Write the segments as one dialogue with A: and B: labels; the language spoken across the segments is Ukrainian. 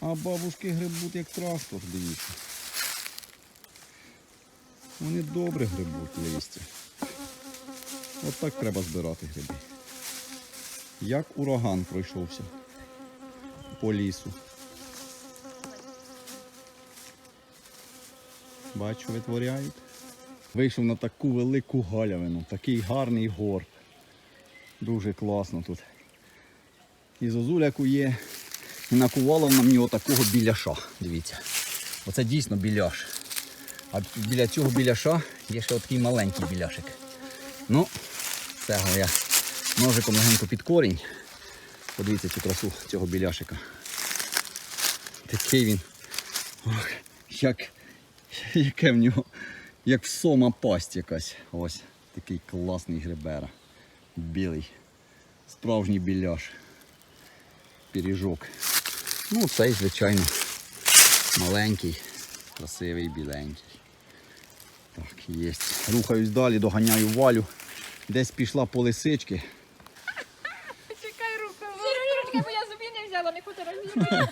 A: А бабушки грибуть як трактор, дивіться. Вони добре грибуть листя. От так треба збирати гриби. Як ураган пройшовся по лісу. Бачу, витворяють. Вийшов на таку велику галявину, такий гарний горб. Дуже класно тут. І зозуля кує. І накувала на мені отакого біляша. Дивіться. Оце дійсно біляш. А біля цього біляша є ще такий маленький біляшик. Ну, цього я ножиком легенько під корінь. Подивіться цю красу цього біляшика. Такий він. Ох, як, яке в нього, як в сома пасть якась. Ось такий класний грибера. Білий. Справжній біляш. Пиріжок. Ну, цей, звичайно, маленький, красивий, біленький. Так, є. Рухаюсь далі, доганяю валю. Десь пішла по лисички.
B: Чекай руку. Сірочка, бо я зубі не взяла, не хочу розуміти.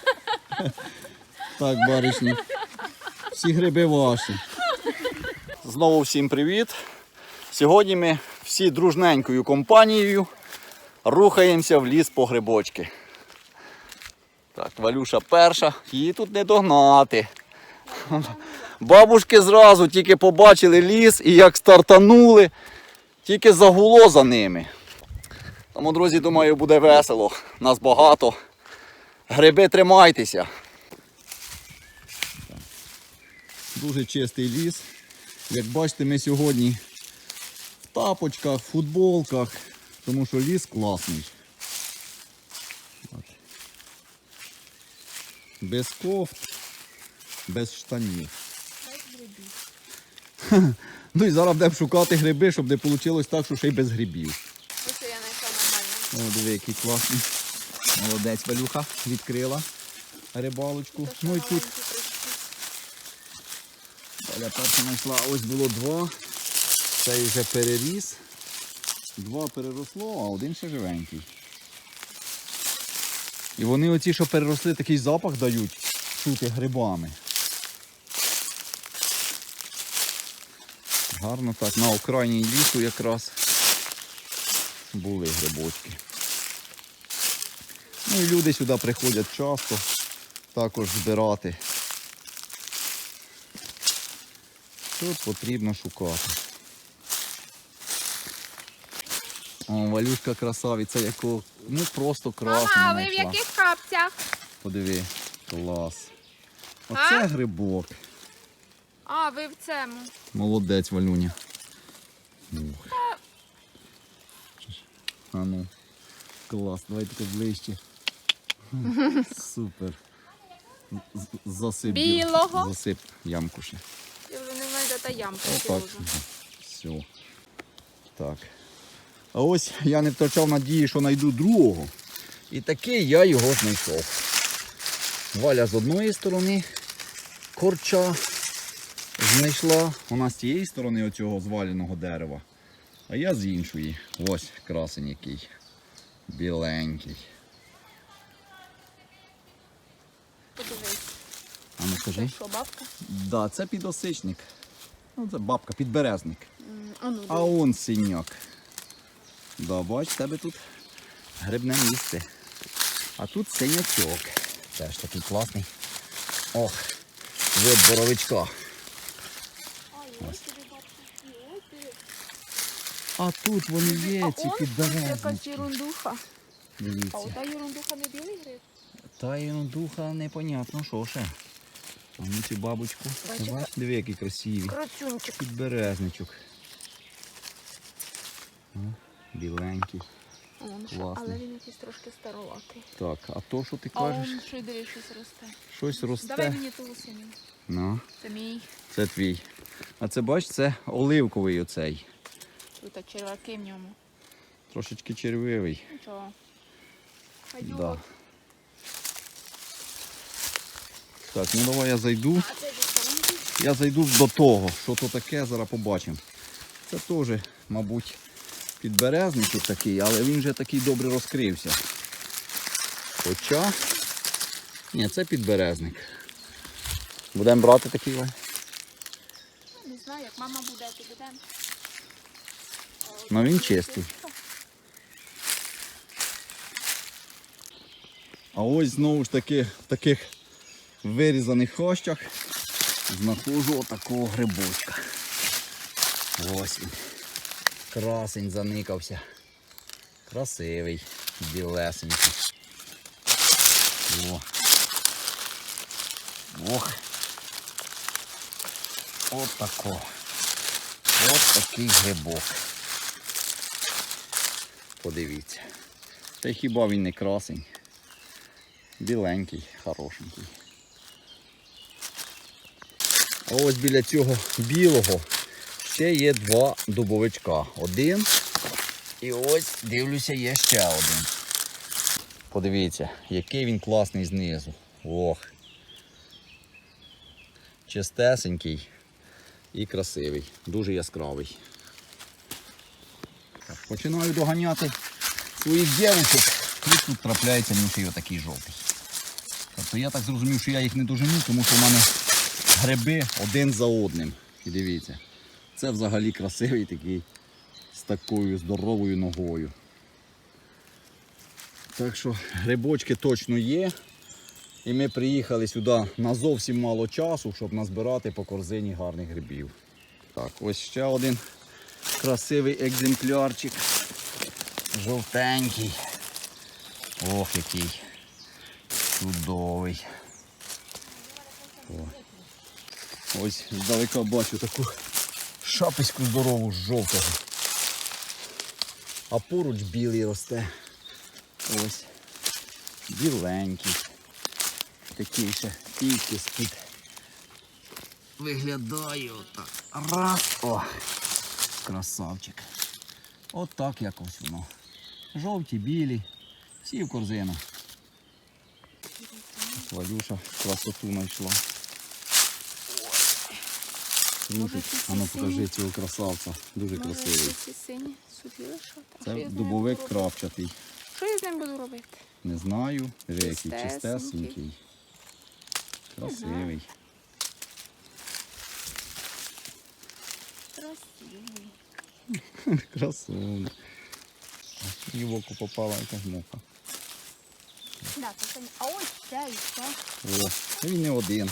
A: Так, баришні. Всі гриби ваші. Знову всім привіт. Сьогодні ми всі дружненькою компанією рухаємося в ліс по грибочки. Так, Валюша перша, її тут не догнати. Бабушки зразу тільки побачили ліс і як стартанули, тільки загуло за ними. Тому, друзі, думаю, буде весело. Нас багато. Гриби тримайтеся. Дуже чистий ліс. Як бачите, ми сьогодні в тапочках, в футболках, тому що ліс класний. Без кофт, без штанів. Ну і зараз будемо шукати гриби, щоб не вийшло так, що ще й без грибів.
B: Ось я знайшла нормально.
A: О, диви, який класний. Молодець, Валюха, відкрила рибалочку. Ну і тут Оля перша знайшла, ось було два. Цей вже переріс. Два переросло, а один ще живенький. І вони оці, що переросли, такий запах дають чути грибами. Гарно так, на окраїні лісу якраз були грибочки. Ну і люди сюди приходять часто також збирати. Тут потрібно шукати. О, Валюшка красавиця, якого ну просто красу
B: Мама, а ви в
A: знайшла.
B: яких капцях?
A: Подиви, клас.
B: А?
A: Оце грибок.
B: А, ви в цьому.
A: Молодець, Валюня. Ух. А ну, клас, давай таке ближче. Супер. З- Засип. біл-
B: Білого?
A: Засип ямку ще.
B: Я вже не знаю, де та ямка.
A: Все. Так. А ось я не втрачав надії, що знайду другого. І таки я його знайшов. Валя з одної сторони корча знайшла. Вона з тієї сторони оцього зваленого дерева. А я з іншої. Ось красень який. Біленький.
B: Подивись.
A: А ну скажи.
B: Це що, бабка?
A: Да, це підосичник. Ну, це бабка, підберезник.
B: А ну,
A: А он синяк. Да, бач, тебе тут грибне місце. А тут синячок. Теж такий класний. Ох, вид боровичка. Ось. А тут вони є, ці
B: Якась
A: підберезнички.
B: ерундуха. А
A: Дивіться.
B: ота ерундуха не білий гриб?
A: Та ерундуха непонятно, що ще. А ну цю бабочку. Ти
B: Бачите?
A: бачиш, диви, який красивий.
B: Красунчик.
A: Підберезничок. О, Біленький.
B: Он,
A: Класний.
B: але він якийсь трошки староватий.
A: Так, а то, що ти
B: А
A: кажеш,
B: он ще й диви, щось росте.
A: щось
B: Давай мені ту синю.
A: Ну,
B: Це мій.
A: це твій. А це бач, це оливковий оцей.
B: Тут черваки в ньому.
A: Трошечки червивий.
B: Нічого.
A: Да. Так, ну давай я зайду.
B: А це?
A: Я зайду до того, що то таке, зараз побачимо. Це теж, мабуть, підберезничок такий, але він вже такий добре розкрився. Хоча Ні, це підберезник. Будемо брати такий
B: Не знаю, як мама буде, то будемо.
A: Ну він чистий. А ось знову ж таки в таких вирізаних хощах знаходжу отакого грибочка. Ось він. Красень заникався. Красивий, білесенький. О. Ох. От тако. От такий грибок. Подивіться. Та хіба він не красень. Біленький, хорошенький. А ось біля цього білого ще є два дубовичка. Один. І ось дивлюся, є ще один. Подивіться, який він класний знизу. Ох. Чистесенький і красивий. Дуже яскравий. Так, починаю доганяти своїх дівчинок. І тут трапляється мені отакий жовтий. Тобто я так зрозумів, що я їх не дожену, тому що в мене гриби один за одним. І дивіться, це взагалі красивий такий з такою здоровою ногою. Так що грибочки точно є. І ми приїхали сюди на зовсім мало часу, щоб назбирати по корзині гарних грибів. Так, ось ще один красивий екземплярчик. Жовтенький. Ох, який чудовий. О. Ось здалека бачу таку шапочку здорову з жовтого. А поруч білий росте. Ось. Біленький. Такий ще тільки з-під. Виглядає отак. Раз. О! Красавчик. От так якось воно. Жовті, білі, всі в корзину. Валюша красоту знайшла. Слушай, а ну покажи цього красавця. Дуже красивий.
B: Сині
A: Це дубовик крапчатий.
B: Що я з ним буду робити?
A: Не знаю. Диви, який
B: Чистесенький.
A: Красивий.
B: Красивий.
A: Красивий. І в око попала якась муха.
B: А ось цей?
A: О, він не один.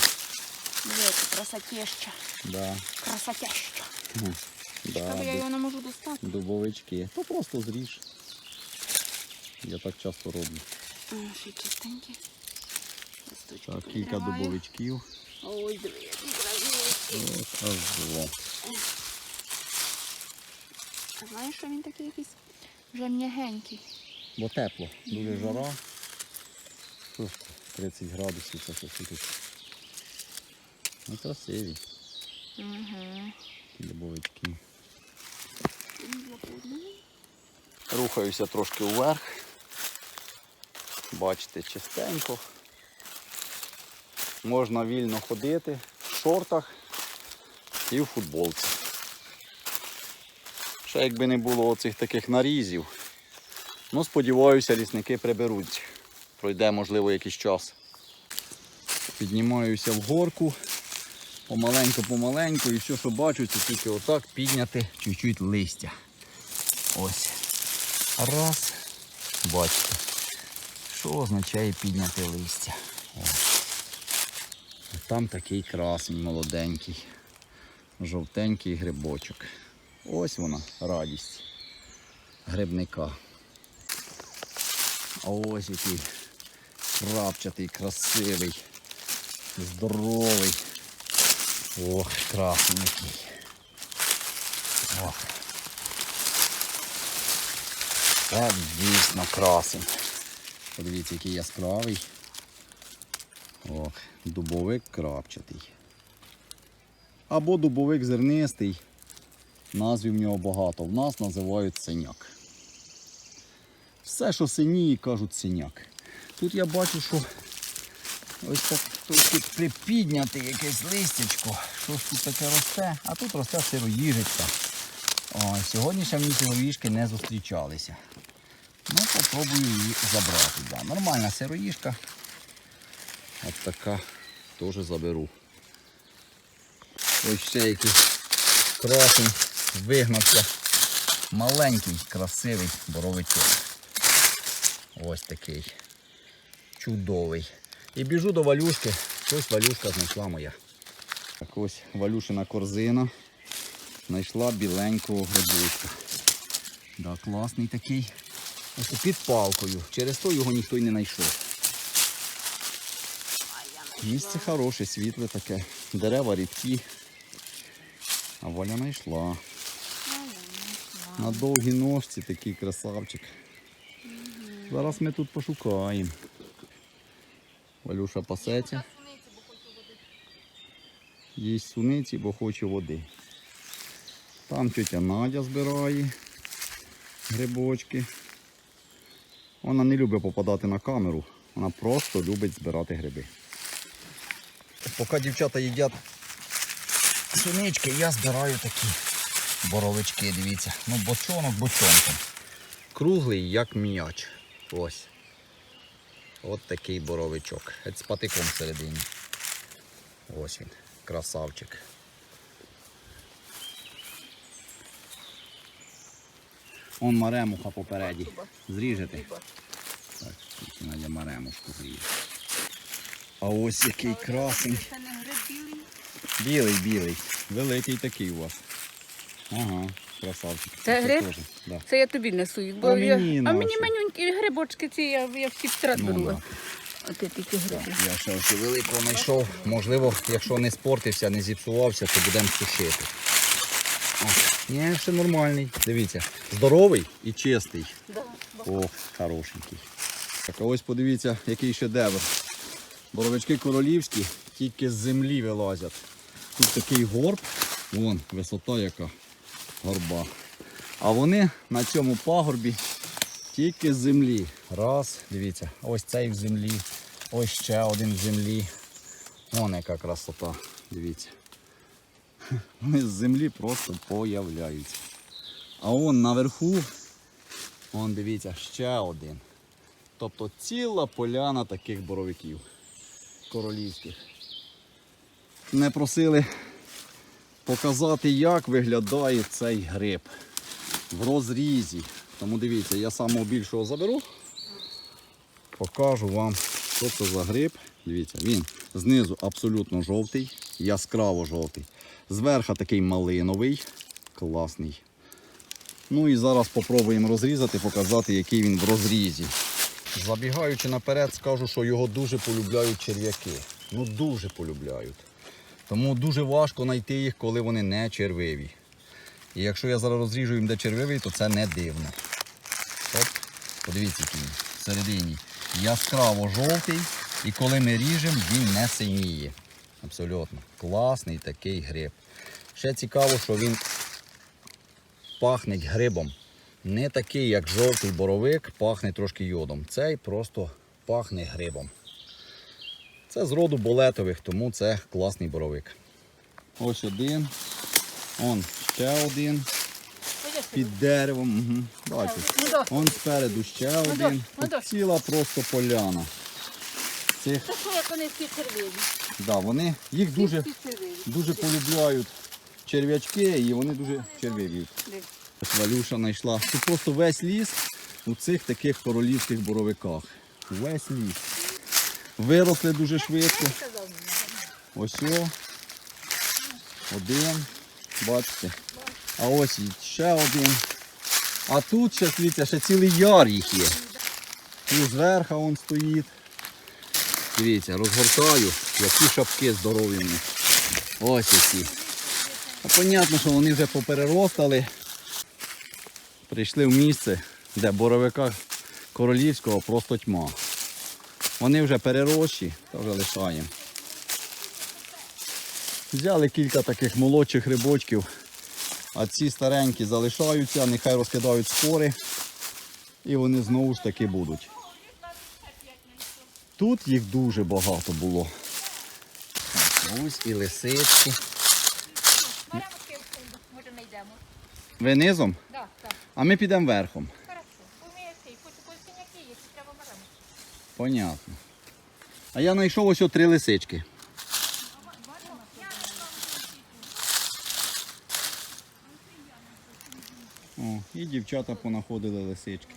B: Дивіться, красотєща.
A: Да.
B: Красотєща.
A: Мгм. Да,
B: Тобто я його не можу достати.
A: дубовички. То просто зріж. Я так часто роблю.
B: А, ще. Листочки
A: Так, кілька дубовичків.
B: Ой, який красивий.
A: Ось аж два.
B: А знаєш, що він такий якийсь вже м'ягенький.
A: Бо тепло, дуже жара. Що ж 30 градусів, це що тут. Ну красиві
B: Угу.
A: дубовички. Рухаюся трошки вверх. Бачите, чистенько. Можна вільно ходити в шортах і в футболці. Ще якби не було оцих таких нарізів. Ну, сподіваюся, лісники приберуть. Пройде, можливо, якийсь час. Піднімаюся в горку. Помаленьку-помаленьку і все, що бачу, це тільки отак підняти чуть-чуть листя. Ось. Раз. Бачите. Що означає підняти листя? О. А Там такий красний, молоденький, жовтенький грибочок. Ось вона, радість грибника. А ось який крапчатий, красивий, здоровий. Ох, красний який. Ох. Це дійсно красень. Подивіться, який яскравий. Ох, дубовик крапчатий. Або дубовик зернистий. Назвів в нього багато. В нас називають синяк. Все, що синіє, кажуть синяк. Тут я бачу, що ось так трохи припідняти якесь листячко. Що ж тут таке росте? А тут росте сироїжечка. Сьогодні ще мені сироїжки не зустрічалися. Ну, попробую її забрати. Да. Нормальна сироїжка. От така теж заберу. Ось ще який красень вигнався. Маленький, красивий боровичок. Ось такий. Чудовий. І біжу до валюшки. Ось валюшка знайшла моя. Так ось валюшина корзина. Знайшла біленького грибочка. Да, класний такий. Ось під палкою. Через то його ніхто й не знайшов. Місце хороше, світле таке. Дерева рідкі. А Валя знайшла. На довгій ножці такий красавчик. Зараз ми тут пошукаємо. Валюша пасеться. Їсть суниці, бо хоче води. Там тетя Надя збирає грибочки. Вона не любить попадати на камеру, вона просто любить збирати гриби. Поки дівчата їдять сунички, я збираю такі боровички, дивіться. Ну, бочонок бочонком. Круглий, як м'яч. Ось. От такий боровичок. З патиком всередині. Ось він, красавчик. Он маремуха попереді. Зріжете. Так, Надя маремушку зріже. А ось який красень.
B: Білий,
A: білий. Великий такий у вас. Ага, красавчик.
B: Це гриб?
A: теж, Да.
B: Це я тобі несу їх, бо
A: А
B: я...
A: мені
B: а
A: нащо?
B: мені манюнькі грибочки ці, я, я всі втрат
A: Ну,
B: беру.
A: да.
B: От я гриби.
A: Я ще ось великого знайшов. Можливо, якщо не спортився, не зіпсувався, то будемо сушити. О, ні, ще нормальний. Дивіться, здоровий і чистий.
B: Да.
A: О, хорошенький. Так, а ось подивіться, який шедевр. Боровички королівські тільки з землі вилазять. Тут такий горб, вон висота яка горба. А вони на цьому пагорбі тільки з землі. Раз, дивіться, ось цей в землі, ось ще один в землі. Вон яка красота, дивіться. Вони з землі просто появляються. А он наверху Вон дивіться, ще один. Тобто ціла поляна таких боровиків королівських. Не просили показати, як виглядає цей гриб в розрізі. Тому дивіться, я самого більшого заберу. Покажу вам, що це за гриб. Дивіться, він знизу абсолютно жовтий, яскраво жовтий. Зверху такий малиновий, класний. Ну і зараз спробуємо розрізати, показати, який він в розрізі. Забігаючи наперед, скажу, що його дуже полюбляють черв'яки. Ну дуже полюбляють. Тому дуже важко знайти їх, коли вони не червиві. І якщо я зараз розріжу їм, де червивий, то це не дивно. Оп, подивіться, який всередині. Яскраво жовтий, і коли ми ріжемо, він не синіє. Абсолютно. Класний такий гриб. Ще цікаво, що він пахне грибом. Не такий, як жовтий боровик, пахне трошки йодом. Цей просто пахне грибом. Це з роду болетових, тому це класний боровик. Ось один. Он ще один під деревом. Угу. Он спереду ще один. Тут ціла просто поляна. Цих,
B: як вони всі червиві?
A: да, вони, їх дуже, дуже полюбляють черв'ячки і вони дуже червиві. Валюша знайшла. Тут просто весь ліс у цих таких королівських боровиках. Весь ліс. Виросли дуже швидко. Ось о. Один. Бачите. А ось ще один. А тут ще, дивіться, ще цілий яр їх є. І зверху він стоїть. Дивіться, розгортаю, які шапки здорові. Ось які. А понятно, що вони вже попереростали. Прийшли в місце, де боровика королівського просто тьма. Вони вже перерощі, то вже лишаємо. Взяли кілька таких молодших рибочків, а ці старенькі залишаються, нехай розкидають спори і вони знову ж таки будуть. Тут їх дуже багато було. Ось і лисички. Ви низом,
B: Так, так.
A: а ми підемо верхом.
B: Хорошо. Уміє цей, хочу ось синяки є, чи треба беремо.
A: Понятно. А я знайшов ось три лисички. О, і дівчата понаходили лисички.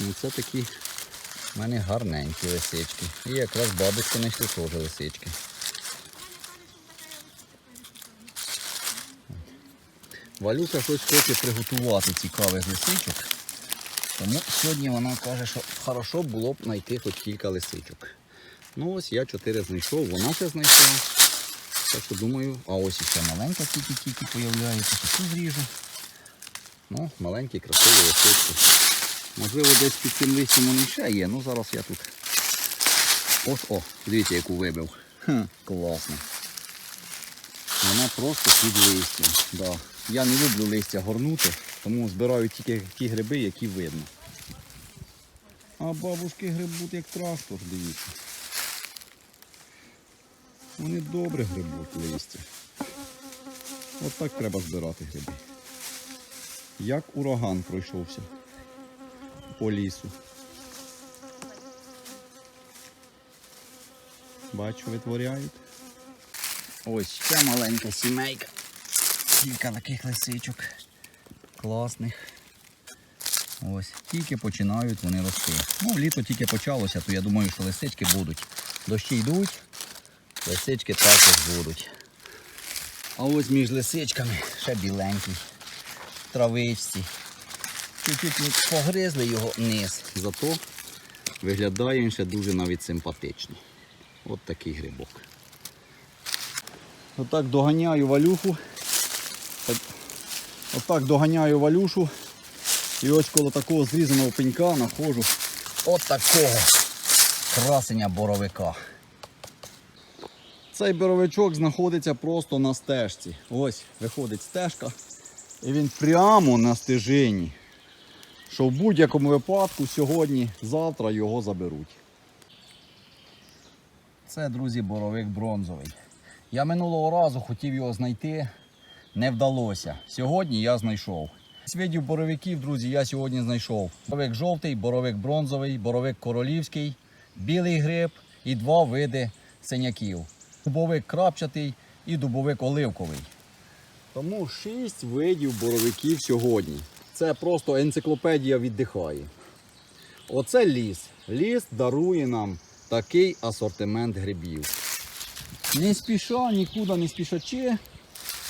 A: Ну це такі в мене гарненькі лисички. І якраз бабушка знайшли теж лисички. Валюка щось хоче приготувати цікавих лисичок. Тому сьогодні вона каже, що хорошо було б знайти хоч кілька лисичок. Ну ось я чотири знайшов, вона ще знайшла. Так що думаю, а ось іще маленька тільки-тільки появляється, таку зріжу. Ну, маленькі, красиві лисички. Можливо, десь під цим листям вони ще є, ну зараз я тут. Ось о, дивіться, яку вибив. Хм, класно. Вона просто під листям. Да. Я не люблю листя горнути, тому збираю тільки ті гриби, які видно. А бабушки грибуть як трактор, дивіться. Вони добре грибуть листя. От так треба збирати гриби. Як ураган пройшовся по лісу. Бачу, витворяють. Ось ще маленька сімейка. Кілька таких лисичок. Класних. Ось, тільки починають вони рости. Ну, літо тільки почалося, то я думаю, що лисички будуть. Дощі йдуть, лисички також будуть. А ось між лисичками ще біленький. Травичці. Чуть-чуть погризли його низ. Зато виглядає він ще дуже навіть симпатично. От такий грибок. Отак доганяю валюху. От- Отак доганяю валюшу. І ось коло такого зрізаного пенька знаходжу от такого красення боровика. Цей боровичок знаходиться просто на стежці. Ось виходить стежка. І він прямо на стежині. Що в будь-якому випадку сьогодні, завтра його заберуть. Це, друзі, боровик бронзовий. Я минулого разу хотів його знайти, не вдалося. Сьогодні я знайшов. З видів боровиків, друзі, я сьогодні знайшов. Боровик жовтий, боровик бронзовий, боровик королівський, білий гриб і два види синяків. Дубовик крапчатий і дубовик оливковий. Тому шість видів боровиків сьогодні. Це просто енциклопедія віддихає. Оце ліс. Ліс дарує нам такий асортимент грибів. Не спіша, нікуди не спішачи,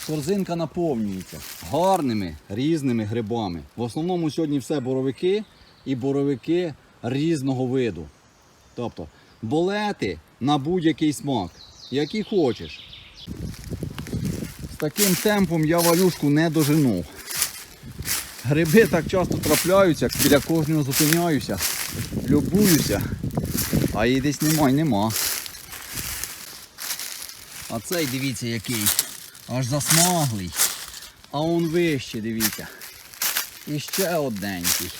A: корзинка наповнюється гарними різними грибами. В основному сьогодні все боровики і боровики різного виду. Тобто болети на будь-який смак, який хочеш. З таким темпом я валюшку не дожену. Гриби так часто трапляються, біля кожного зупиняюся, любуюся, а її десь нема й нема. А цей дивіться який. Аж засмаглий. А он вище, дивіться. І ще одненький.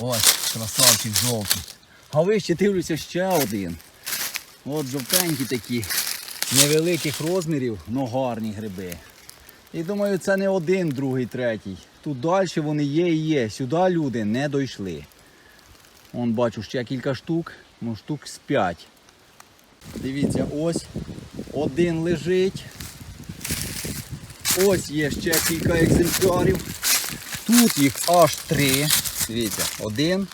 A: Ось, красавчик жовтий. А вище дивлюся ще один. От жовтенькі такі, невеликих розмірів, но гарні гриби. І думаю, це не один, другий, третій. Тут далі вони є і є. Сюди люди не дійшли. Вон бачу ще кілька штук, ну штук з п'ять. Дивіться, ось один лежить. Ось є ще кілька екземплярів. Тут їх аж три. Дивіться, один,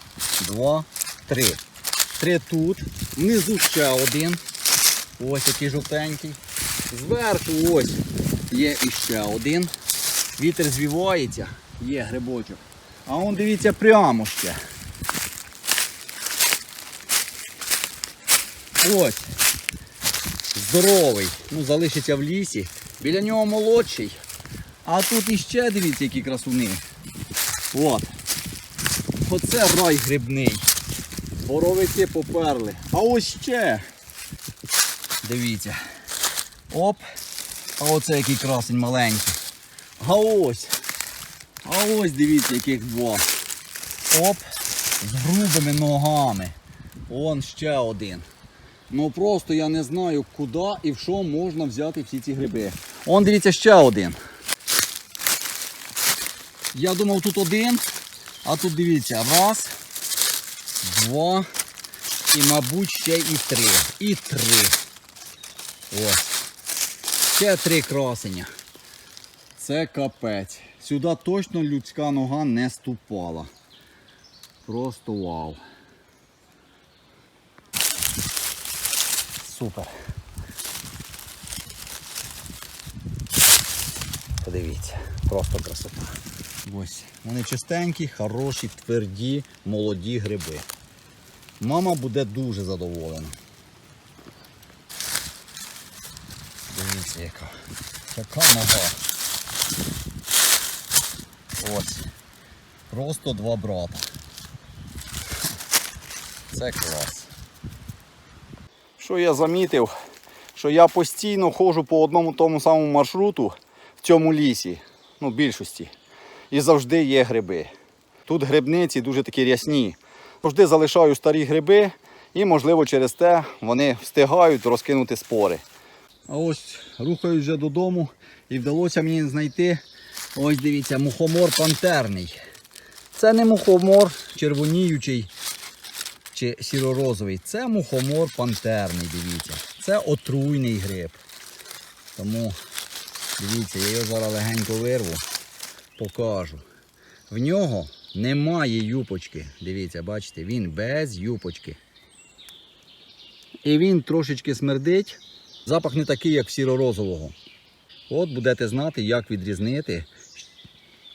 A: два, три. Три тут. Внизу ще один. Ось який жовтенький. Зверху ось є іще один. Вітер звівається, є грибочок. А он дивіться прямо ще. Ось. Здоровий. Ну, залишиться в лісі. Біля нього молодший. А тут іще дивіться, які красуни. От. Оце рай грибний. Боровики поперли. А ось ще. Дивіться. Оп. А оце який красень маленький. А ось. А ось дивіться, яких два. Оп. З грубими ногами. Он ще один. Ну просто я не знаю, куди і в що можна взяти всі ці гриби. Он дивіться ще один. Я думав тут один, а тут дивіться, раз, два і, мабуть, ще і три. І три. Ось. Ще три красення. Це капець. Сюди точно людська нога не ступала. Просто вау. Супер. Подивіться, просто красота. Ось. Вони чистенькі, хороші, тверді, молоді гриби. Мама буде дуже задоволена. Дивіться, яка. Така нога. Ось. Просто два брата. Це клас. Що я замітив? Що я постійно ходжу по одному тому самому маршруту в цьому лісі, ну, більшості. І завжди є гриби. Тут грибниці дуже такі рясні. Завжди залишаю старі гриби і, можливо, через те вони встигають розкинути спори. А ось рухаюсь вже додому і вдалося мені знайти, ось дивіться, мухомор пантерний. Це не мухомор червоніючий чи сіро-розовий. Це мухомор пантерний, дивіться. Це отруйний гриб. Тому дивіться, я його зараз легенько вирву, покажу. В нього немає юпочки. Дивіться, бачите, він без юпочки. І він трошечки смердить. Запах не такий, як сіро-розового. От будете знати, як відрізнити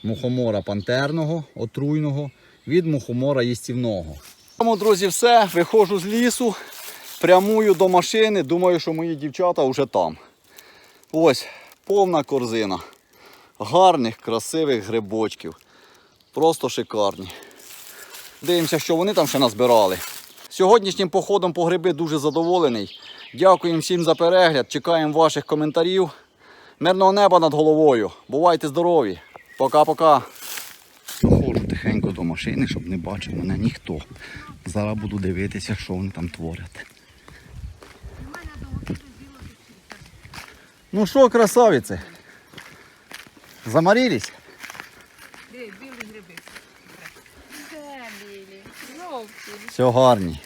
A: мухомора пантерного, отруйного від мухомора їстівного. Тому, друзі, все. Виходжу з лісу, прямую до машини. Думаю, що мої дівчата вже там. Ось повна корзина. Гарних, красивих грибочків. Просто шикарні. Дивимося, що вони там ще назбирали. Сьогоднішнім походом по гриби дуже задоволений. Дякуємо всім за перегляд. Чекаємо ваших коментарів. Мирного неба над головою. Бувайте здорові. Пока-пока. Проходжу тихенько до машини, щоб не бачив мене ніхто. Зараз буду дивитися, що вони там творять. Ну що, красавиці? Замарились?
B: Де білі гриби? Де білі?
A: Все гарні.